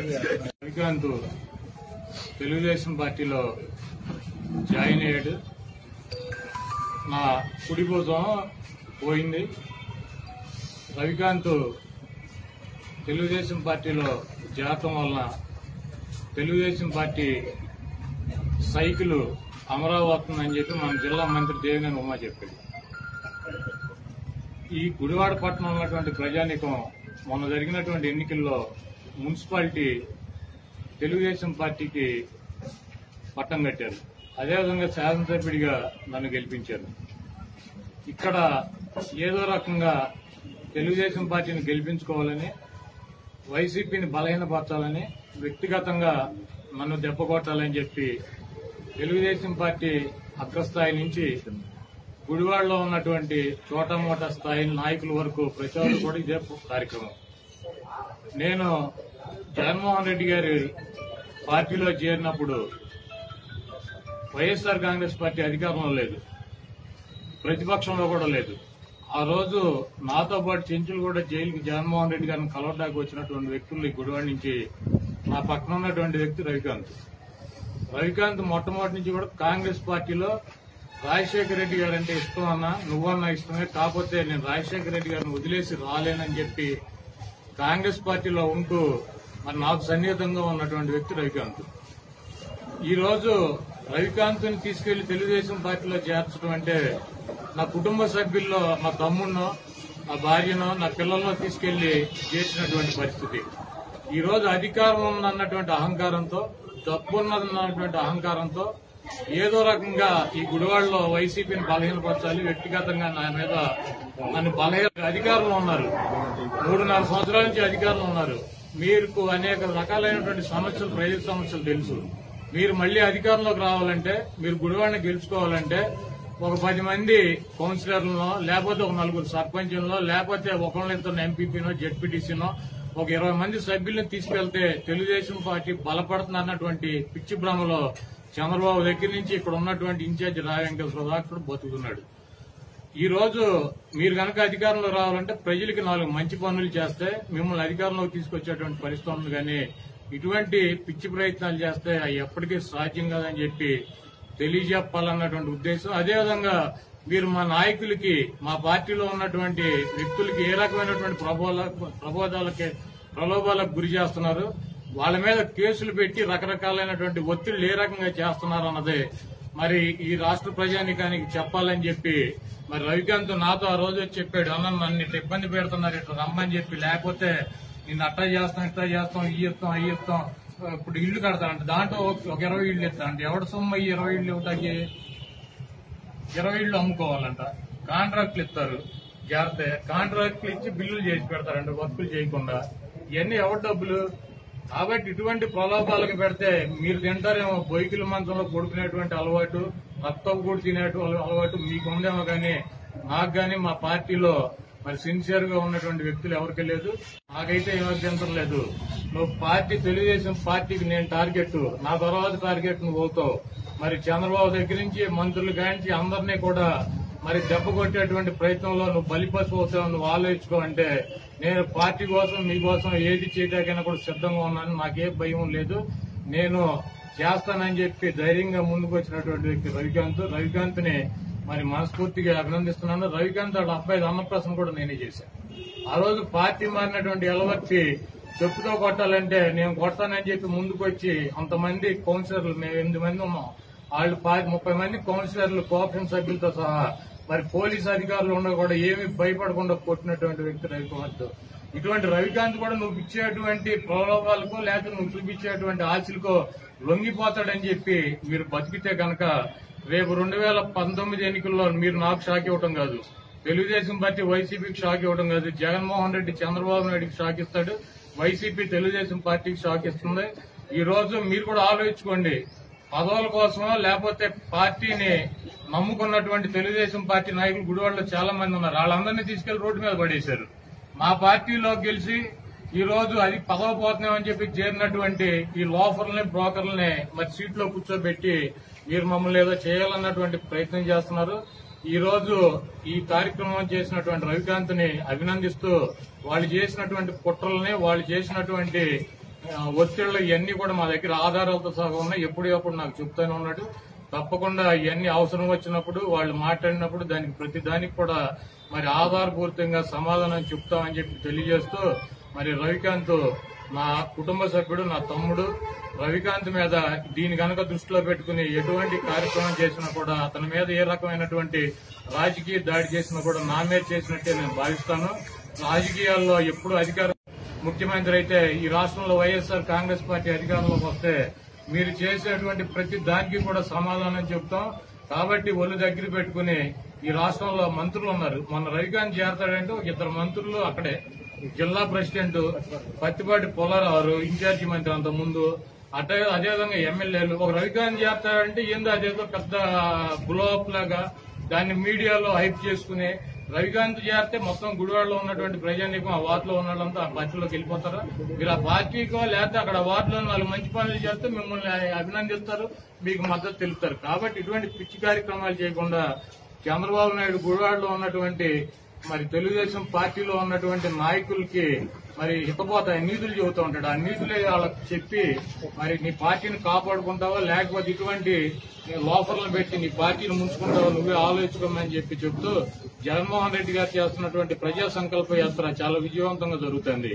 రవికాంత్ తెలుగుదేశం పార్టీలో జాయిన్ అయ్యాడు. నా కుడి భుజం పోయింది. రవికాంత్ తెలుగుదేశం పార్టీలో జాతం వలన తెలుగుదేశం పార్టీ సైకిల్ అమరావతి అని చెప్పి మన జిల్లా మంత్రి దేవినేని ఉమా చెప్పింది ఈ గుడివాడ పట్టణం ఉన్నటువంటి ప్రజానికం మొన్న జరిగినటువంటి ఎన్నికల్లో మున్సిపాలిటీ తెలుగుదేశం పార్టీకి పట్టం కట్టారు. అదేవిధంగా శాసనసభ్యుడిగా నన్ను గెలిపించారు. ఇక్కడ ఏదో రకంగా తెలుగుదేశం పార్టీని గెలిపించుకోవాలని వైసీపీని బలహీనపరచాలని వ్యక్తిగతంగా నన్ను దెబ్బకొట్టాలని చెప్పి తెలుగుదేశం పార్టీ అగ్రస్థాయి నుంచి గుడివాడలో ఉన్నటువంటి చోటమోట స్థాయి నాయకుల వరకు ప్రచారం కూడా ఇదే కార్యక్రమం. నేను జగన్మోహన్ రెడ్డి గారి పార్టీలో చేరినప్పుడు వైఎస్ఆర్ కాంగ్రెస్ పార్టీ అధికారంలో లేదు. ప్రతిపక్షంలో కూడా లేదు. ఆ రోజు నాతో పాటు చెంచులు కూడా జైలుకి జగన్మోహన్ రెడ్డి గారిని కలవడానికి వచ్చినటువంటి వ్యక్తులు ఈ గుడివాడ నుంచి నా పక్కన ఉన్నటువంటి వ్యక్తి రవికాంత్. రవికాంత్ మొట్టమొదటి నుంచి కూడా కాంగ్రెస్ పార్టీలో రాజశేఖర రెడ్డి గారు అంటే ఇష్టం అన్నా నువ్వన్నా ఇష్టమే కాకపోతే నేను రాజశేఖర రెడ్డి గారిని వదిలేసి రాలేనని చెప్పి కాంగ్రెస్ పార్టీలో ఉంటూ మరి నాకు సన్నిహితంగా ఉన్నటువంటి వ్యక్తి రవికాంత్. ఈ రోజు రవికాంత్ని తీసుకెళ్ళి తెలుగుదేశం పార్టీలో చేర్చడం అంటే నా కుటుంబ సభ్యుల్లో మా తమ్ముడినో నా భార్యనో నా పిల్లల్లో తీసుకెళ్ళి చేర్చినటువంటి పరిస్థితి. ఈరోజు అధికారం ఉందన్నటువంటి అహంకారంతో డబ్బున్నదన్నటువంటి అహంకారంతో ఏదో రకంగా ఈ గుడివాడలో వైసీపీని బలహీనపరచాలి వ్యక్తిగతంగా నా మీద నన్ను బలహీన అధికారంలో ఉన్నారు. మూడున్నర సంవత్సరాల నుంచి అధికారంలో ఉన్నారు. మీకు అనేక రకాలైనటువంటి సమస్యలు ప్రజల సమస్యలు తెలుసు. మీరు మళ్ళీ అధికారంలోకి రావాలంటే మీరు గుడివాడిని గెలుచుకోవాలంటే ఒక పది మంది కౌన్సిలర్లను లేకపోతే ఒక నలుగురు సర్పంచులను లేకపోతే ఒకళ్ళు ఇద్దరు ఎంపీపీనో జెడ్పీటీసీనో ఒక ఇరవై మంది సభ్యులను తీసుకెళ్తే తెలుగుదేశం పార్టీ బలపడుతుంది అన్నటువంటి పిచ్చి భ్రమలో చంద్రబాబు దగ్గర నుంచి ఇక్కడ ఉన్నటువంటి ఇన్ఛార్జి రాయ వెంకటేశ్వర దాకా బతుకుతున్నాడు. ఈ రోజు మీరు కనుక అధికారంలో రావాలంటే ప్రజలకి నాలుగు మంచి పనులు చేస్తే మిమ్మల్ని అధికారంలోకి తీసుకొచ్చేటువంటి పరిస్థితి ఉంది. కానీ ఇటువంటి పిచ్చి ప్రయత్నాలు చేస్తే అవి ఎప్పటికీ సాధ్యం కాదని చెప్పి తెలియజెప్పాలన్నటువంటి ఉద్దేశం. అదేవిధంగా మీరు మా నాయకులకి మా పార్టీలో ఉన్నటువంటి వ్యక్తులకి ఏ రకమైనటువంటి ప్రబోధ ప్రబోధాలకి ప్రలోభాలకు గురి చేస్తున్నారు? వాళ్ళ మీద కేసులు పెట్టి రకరకాలైనటువంటి ఒత్తిళ్ళు ఏ రకంగా చేస్తున్నారు అన్నది మరి ఈ రాష్ట్ర ప్రజానికానికి చెప్పాలని చెప్పి మరి రవికాంత్ నాతో ఆ రోజు వచ్చి చెప్పాడు అన్న నన్ను ఇట్లా ఇబ్బంది పెడుతున్నారు ఇట్లా రమ్మని చెప్పి లేకపోతే నిన్ను అట్టా చేస్తాం ఇట్లా చేస్తాం ఈ ఇస్తాం అవి ఇస్తాం ఇప్పుడు ఇల్లు కడతానంట దాంట్లో ఒక ఒక ఇరవై ఇల్లు ఇస్తానంట ఎవడ సొమ్ము ఈ ఇరవై ఇళ్ళు ఇవ్వటానికి? ఇరవై ఇళ్ళు అమ్ముకోవాలంట. కాంట్రాక్ట్లు ఇస్తారు. జాగ్రత్త. కాంట్రాక్ట్లు ఇచ్చి బిల్లులు చేసి పెడతారంట వర్కులు చేయకుండా. ఇవన్నీ ఎవరి డబ్బులు? కాబట్టి ఇటువంటి ప్రలోభాలకు పెడితే మీరు తింటారేమో బొయ్కిల మంచంలో పడుకునేటువంటి అలవాటు మొత్తం కూడా తినేటువంటి అలవాటు మీకు ఉందేమో కానీ నాకు కానీ మా పార్టీలో మరి సిన్సియర్గా ఉన్నటువంటి వ్యక్తులు ఎవరికి లేదు. నాకైతే ఏమభ్యంతరం లేదు. నువ్వు పార్టీ తెలుగుదేశం పార్టీకి నేను టార్గెట్. నా తర్వాత టార్గెట్ నువ్వు అవుతావు మరి చంద్రబాబు దగ్గర నుంచి మంత్రులు కానించి అందరినీ కూడా మరి దెబ్బ కొట్టేటువంటి ప్రయత్నంలో నువ్వు బలిపశు అవుతావు నువ్వు ఆలోచించుకో అంటే నేను పార్టీ కోసం మీకోసం ఏది చేయడానికైనా కూడా సిద్ధంగా ఉన్నాను నాకే భయం లేదు. నేను చేస్తానని చెప్పి ధైర్యంగా ముందుకు వచ్చినటువంటి వ్యక్తి రవికాంత్. రవికాంత్ని మరి మనస్ఫూర్తిగా అభినందిస్తున్నాను. రవికాంత్ వాళ్ళ అబ్బాయి అన్నప్రసన్న కూడా నేనే చేశాను. ఆ రోజు పార్టీ మారినటువంటి ఎలవర్తి చెప్పుతో కొట్టాలంటే నేను కొడతానని చెప్పి ముందుకు వచ్చి అంతమంది కౌన్సిలర్లు మేము ఎనిమిది మంది ఉన్నాం. వాళ్ళు పా- ముప్పై మంది కౌన్సిలర్లు కోఆపరేషన్ సభ్యులతో సహా. మరి పోలీస్ అధికారులు ఉన్నా కూడా ఏమి భయపడకుండా కొట్టినటువంటి వ్యక్తి రవికుమార్తో ఇటువంటి రవికాంత్ కూడా నువ్వు ఇచ్చేటువంటి ప్రలోభాలకో లేకపోతే నువ్వు చూపించేటువంటి ఆశలకో లొంగిపోతాడని చెప్పి మీరు బతికితే కనుక రేపు రెండు వేల పంతొమ్మిది ఎన్నికల్లో మీరు నాకు షాక్ ఇవ్వటం కాదు. తెలుగుదేశం పార్టీ వైసీపీకి షాక్ ఇవ్వడం కాదు. జగన్మోహన్ రెడ్డి చంద్రబాబు నాయుడుకి షాక్ ఇస్తాడు. వైసీపీ తెలుగుదేశం పార్టీకి షాక్ ఇస్తుంది. ఈ రోజు మీరు కూడా ఆలోచించుకోండి. పదవుల కోసమో లేకపోతే పార్టీని నమ్ముకున్నటువంటి తెలుగుదేశం పార్టీ నాయకులు గుడివాడలో చాలా మంది ఉన్నారు. వాళ్ళందరినీ తీసుకెళ్ళి రోడ్డు మీద పడేశారు. మా పార్టీలో గెలిచి ఈ రోజు అది పదవ పోతున్నామని చెప్పి చేరినటువంటి ఈ లోఫర్లని బ్రోకర్లని మరి సీట్లో కూర్చోబెట్టి మీరు మమ్మల్ని ఏదో చేయాలన్నటువంటి ప్రయత్నం చేస్తున్నారు. ఈ రోజు ఈ కార్యక్రమం చేసినటువంటి రవికాంత్ని అభినందిస్తూ వాళ్ళు చేసినటువంటి కుట్రల్ని వాళ్ళు చేసినటువంటి ఒత్తిళ్ళు ఇవన్నీ కూడా మా దగ్గర ఆధారాలతో సహా ఉన్నాయి. ఎప్పుడప్పుడు నాకు చెప్తూనే ఉన్నాడు. తప్పకుండా ఇవన్నీ అవసరం వచ్చినప్పుడు వాళ్ళు మాట్లాడినప్పుడు దానికి ప్రతి దానికి కూడా మరి ఆధారపూరితంగా సమాధానం చెప్తామని చెప్పి తెలియజేస్తూ మరి రవికాంత్ నా కుటుంబ సభ్యుడు నా తమ్ముడు రవికాంత్ మీద దీని గనక దృష్టిలో పెట్టుకుని ఎటువంటి కార్యక్రమం చేసినా కూడా అతని మీద ఏ రకమైనటువంటి రాజకీయ దాడి చేసినా కూడా నా మీద చేసినట్టే నేను భావిస్తాను. రాజకీయాల్లో ఎప్పుడు అధికారం ముఖ్యమంత్రి అయితే ఈ రాష్ట్రంలో వైఎస్ఆర్ కాంగ్రెస్ పార్టీ అధికారంలోకి వస్తే మీరు చేసేటువంటి ప్రతి దానికి కూడా సమాధానం చెప్తాం. కాబట్టి ఒళ్ళు దగ్గర పెట్టుకుని ఈ రాష్ట్రంలో మంత్రులు ఉన్నారు. మొన్న రవికాంత్ చేరతాడంటే ఇద్దరు మంత్రులు అక్కడే. జిల్లా ప్రెసిడెంట్ పత్తిపాటి పొలారావు ఇన్ఛార్జి మంత్రి అంత ముందు. అటే అదేవిధంగా ఎమ్మెల్యేలు. ఒక రవికాంత్ చేస్తాడంటే ఏందో అదేదో పెద్ద బ్లోఅప్ లాగా దాన్ని మీడియాలో హైప్ చేసుకుని రవికాంత్ చేస్తే మొత్తం గుడివాడలో ఉన్నటువంటి ప్రజానీకం ఆ వార్డులో ఉన్న వాళ్ళంతా ఆ పార్టీలోకి వెళ్ళిపోతారా? మీరు ఆ పార్టీకో లేకపోతే అక్కడ వార్డులో వాళ్ళు మంచి పనులు చేస్తే మిమ్మల్ని అభినందిస్తారు మీకు మద్దతు తెలుపుతారు. కాబట్టి ఇటువంటి పిచ్చి కార్యక్రమాలు చేయకుండా చంద్రబాబు నాయుడు గుడివాడలో ఉన్నటువంటి మరి తెలుగుదేశం పార్టీలో ఉన్నటువంటి నాయకులకి మరి హితపోతాయి నీతులు చెబుతూ ఉంటాడు. ఆ నీతులే వాళ్ళకి చెప్పి మరి నీ పార్టీని కాపాడుకుంటావా? లేకపోతే ఇటువంటి లోఫర్లు పెట్టి నీ పార్టీని ముంచుకుంటావా? నువ్వే ఆలోచించుకోమని చెప్పి చెప్తూ జగన్మోహన్ రెడ్డి గారు చేస్తున్నటువంటి ప్రజా సంకల్ప యాత్ర చాలా విజయవంతంగా జరుగుతుంది.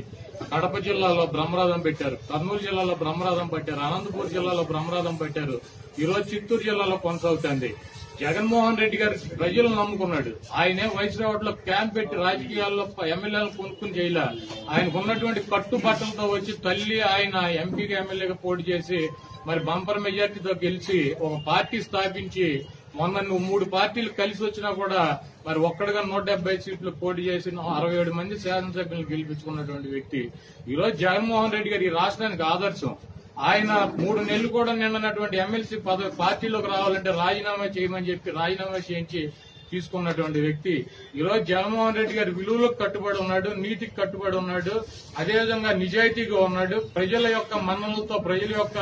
కడప జిల్లాలో బ్రహ్మరథం పెట్టారు. కర్నూలు జిల్లాలో బ్రహ్మరథం పెట్టారు. అనంతపూర్ జిల్లాలో బ్రహ్మరథం పెట్టారు. ఈరోజు రోజు చిత్తూరు జిల్లాలో కొనసాగుతుంది. జగన్మోహన్ రెడ్డి గారు ప్రజలు నమ్ముకున్నాడు. ఆయనే వైస్రావుట్లో క్యాంప్ పెట్టి రాజకీయాల్లో ఎమ్మెల్యేలు కొనుక్కుని చేయలే. ఆయనకు ఉన్నటువంటి కట్టుబట్టలతో వచ్చి తల్లి ఆయన ఎంపీగా ఎమ్మెల్యేగా పోటీ చేసి మరి బంపర్ మెజార్టీతో గెలిచి ఒక పార్టీ స్థాపించి మొన్న నువ్వు మూడు పార్టీలు కలిసి వచ్చినా కూడా మరి ఒక్కడిగా నూట డెబ్బై సీట్లు పోటీ చేసి అరవై ఏడు మంది శాసనసభ్యులను గెలిపించుకున్నటువంటి వ్యక్తి. ఈరోజు జగన్మోహన్ రెడ్డి గారు ఈ రాష్ట్రానికి ఆదర్శం. ఆయన మూడు నెలలు కూడా నిన్నటువంటి ఎమ్మెల్సీ పదవి పార్టీలోకి రావాలంటే రాజీనామా చేయమని చెప్పి రాజీనామా చేయించి తీసుకున్నటువంటి వ్యక్తి. ఈరోజు జగన్మోహన్ రెడ్డి గారి విలువలకు కట్టుబడి ఉన్నాడు నీతికి కట్టుబడి ఉన్నాడు అదేవిధంగా నిజాయితీగా ఉన్నాడు. ప్రజల యొక్క మన్ననలతో ప్రజల యొక్క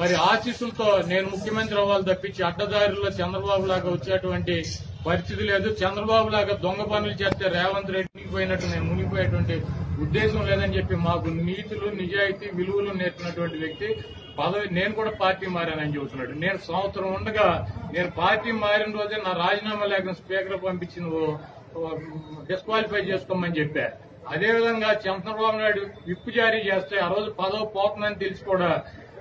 మరి ఆశీస్సులతో నేను ముఖ్యమంత్రి అవ్వాలి తప్పించి అడ్డదారుల్లో చంద్రబాబు లాగా వచ్చేటువంటి పరిస్థితి లేదు. చంద్రబాబు లాగా దొంగ పనులు చేస్తే రేవంత్ రెడ్డి మునిగిపోయినట్టు నేను మునిగిపోయేటువంటి ఉద్దేశం లేదని చెప్పి మాకు నీతులు నిజాయితీ విలువలు నేర్పినటువంటి వ్యక్తి. పదవి నేను కూడా పార్టీ మారానని చెబుతున్నాడు. నేను సంవత్సరం ఉండగా నేను పార్టీ మారిన రోజే నా రాజీనామా లేఖను స్పీకర్ పంపించిన డిస్క్వాలిఫై చేసుకోమని చెప్పా. అదేవిధంగా చంద్రబాబు నాయుడు విప్పు జారీ చేస్తే ఆ రోజు పదవి పోతుందని తెలిసి కూడా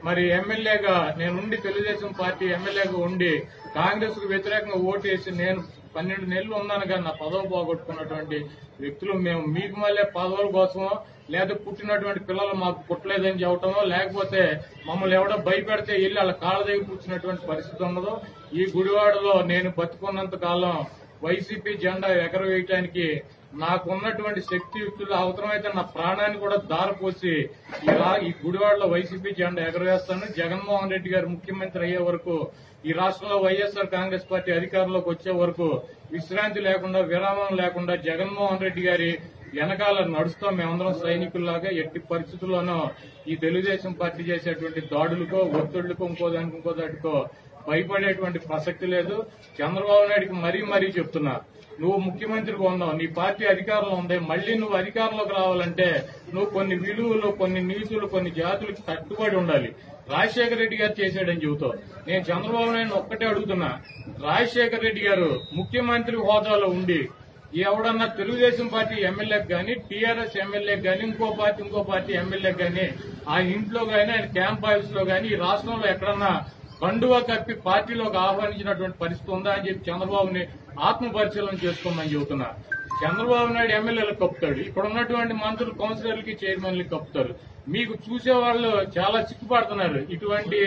మరి ఎమ్మెల్యేగా నేను ఉండి తెలుగుదేశం పార్టీ ఎమ్మెల్యేగా ఉండి కాంగ్రెస్కు వ్యతిరేకంగా ఓటేసి నేను పన్నెండు నెలలు ఉన్నాను కానీ నా పదవి పోగొట్టుకున్నటువంటి వ్యక్తులు మేము. మీకు మళ్ళీ పదవుల కోసమో లేదా పుట్టినటువంటి పిల్లలు మాకు పుట్టలేదని చెప్పటమో లేకపోతే మమ్మల్ని ఎవడో భయపెడితే వెళ్ళి వాళ్ళ కాళ్ళ దగ్గర కూర్చున్నటువంటి పరిస్థితి ఉండదు ఈ గుడివాడలో నేను బతుకున్నంత కాలం వైసీపీ జెండా ఎగరవేయటానికి నాకు ఉన్నటువంటి శక్తియుక్తులు అవసరమైతే నా ప్రాణాన్ని కూడా దారపోసి ఇలా ఈ గుడివాడలో వైసీపీ జెండా ఎగరవేస్తాను జగన్మోహన్ రెడ్డి గారు ముఖ్యమంత్రి అయ్యే వరకు ఈ రాష్ట్రంలో వైఎస్ఆర్ కాంగ్రెస్ పార్టీ అధికారంలోకి వచ్చే వరకు విశ్రాంతి లేకుండా విరామం లేకుండా జగన్మోహన్ రెడ్డి గారి వెనకాల నడుస్తాం మేమందరం సైనికుల్లాగా ఎట్టి పరిస్థితుల్లోనూ ఈ తెలుగుదేశం పార్టీ చేసేటువంటి దాడులకో ఒత్తిళ్ళకో ఇంకో దానికి ఇంకో దాటికో భయపడేటువంటి ప్రసక్తి లేదు. చంద్రబాబు నాయుడికి మరీ మరీ చెప్తున్నారు నువ్వు ముఖ్యమంత్రిగా ఉన్నావు నీ పార్టీ అధికారంలో ఉంది. మళ్ళీ నువ్వు అధికారంలోకి రావాలంటే నువ్వు కొన్ని విలువలు కొన్ని నీతులు కొన్ని జాతులకు కట్టుబడి ఉండాలి. రాజశేఖర రెడ్డి గారు చేశాడని చెబుతావు. నేను చంద్రబాబు నాయుడు ఒక్కటే అడుగుతున్నా. రాజశేఖర రెడ్డి గారు ముఖ్యమంత్రి హోదాలో ఉండి ఎవడన్నా తెలుగుదేశం పార్టీ ఎమ్మెల్యేకి కానీ టీఆర్ఎస్ ఎమ్మెల్యేకి కానీ ఇంకో పార్టీ ఇంకో పార్టీ ఎమ్మెల్యేకి కానీ ఆ ఇంట్లో కానీ ఆయన క్యాంప్ ఆఫీస్లో కానీ ఈ రాష్ట్రంలో ఎక్కడన్నా కండువా కప్పి పార్టీలోకి ఆహ్వానించినటువంటి పరిస్థితి ఉందా అని చెప్పి చంద్రబాబుని ఆత్మపరిచలం చేసుకుందని చేసుకోమని చంద్రబాబు నాయుడు ఎమ్మెల్యేలకు కప్పుతాడు. ఇక్కడ ఉన్నటువంటి మంత్రులు కౌన్సిలర్లకి చైర్మన్లకి కప్పుతారు. మీకు చూసే వాళ్ళు చాలా చిక్కుపడుతున్నారు. ఇటువంటి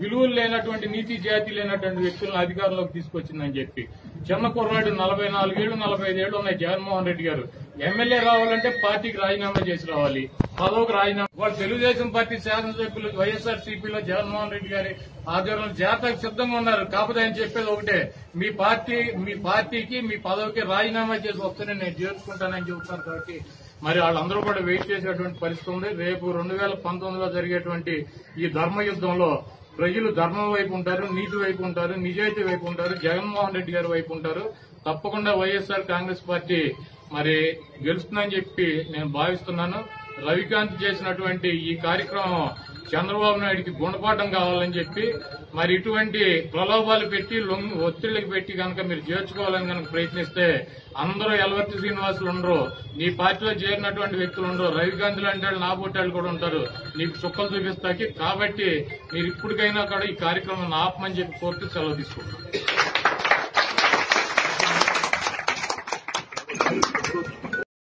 విలువలు లేనటువంటి నీతి జాతి లేనటువంటి వ్యక్తులను అధికారంలోకి తీసుకొచ్చిందని చెప్పి. చిన్న కుర్రాడు నలభై నాలుగేళ్ళు నలభై ఐదేళ్ళు ఉన్నాయి జగన్మోహన్ రెడ్డి గారు. ఎమ్మెల్యే రావాలంటే పార్టీకి రాజీనామా చేసి రావాలి. పదవికి రాజీనామా వాళ్ళు తెలుగుదేశం పార్టీ శాసనసభ్యులు వైఎస్ఆర్ సిపిలో జగన్మోహన్ రెడ్డి గారి ఆధ్వర్యంలో జాతకు సిద్ధంగా ఉన్నారు. కాకపోతే ఆయన చెప్పేది ఒకటే మీ పార్టీ మీ పార్టీకి మీ పదవికి రాజీనామా చేసి వస్తేనే నేను చేర్చుకుంటానని చెబుతాను కాబట్టి మరి వాళ్ళందరూ కూడా వెయిట్ చేసేటువంటి పరిస్థితి ఉంది. రేపు రెండు వేల పంతొమ్మిదిలో జరిగేటువంటి ఈ ధర్మ యుద్ధంలో ప్రజలు ధర్మం వైపు ఉంటారు నీతి వైపు ఉంటారు నిజాయితీ వైపు ఉంటారు జగన్మోహన్ రెడ్డి గారి వైపు ఉంటారు. తప్పకుండా వైఎస్ఆర్ కాంగ్రెస్ పార్టీ మరి గెలుస్తుందని చెప్పి నేను భావిస్తున్నాను. రవికాంత్ చేసినటువంటి ఈ కార్యక్రమం చంద్రబాబు నాయుడికి గుణపాఠం కావాలని చెప్పి మరి ఇటువంటి ప్రలోభాలు పెట్టి లొంగి ఒత్తిళ్ళకు పెట్టి కనుక మీరు చేర్చుకోవాలని కనుక ప్రయత్నిస్తే అందరూ ఎలవర్తి శ్రీనివాసులు ఉండరు. నీ పార్టీలో చేరినటువంటి వ్యక్తులు ఉండరు. రవికాంత్ లాంటి వాళ్ళు నా కూడా ఉంటారు. నీకు చుక్కలు చూపిస్తాకి. కాబట్టి మీరు ఇప్పటికైనా కూడా ఈ కార్యక్రమం ఆపమని చెప్పి కోర్టు సెలవు తీసుకుంటారు Thank you.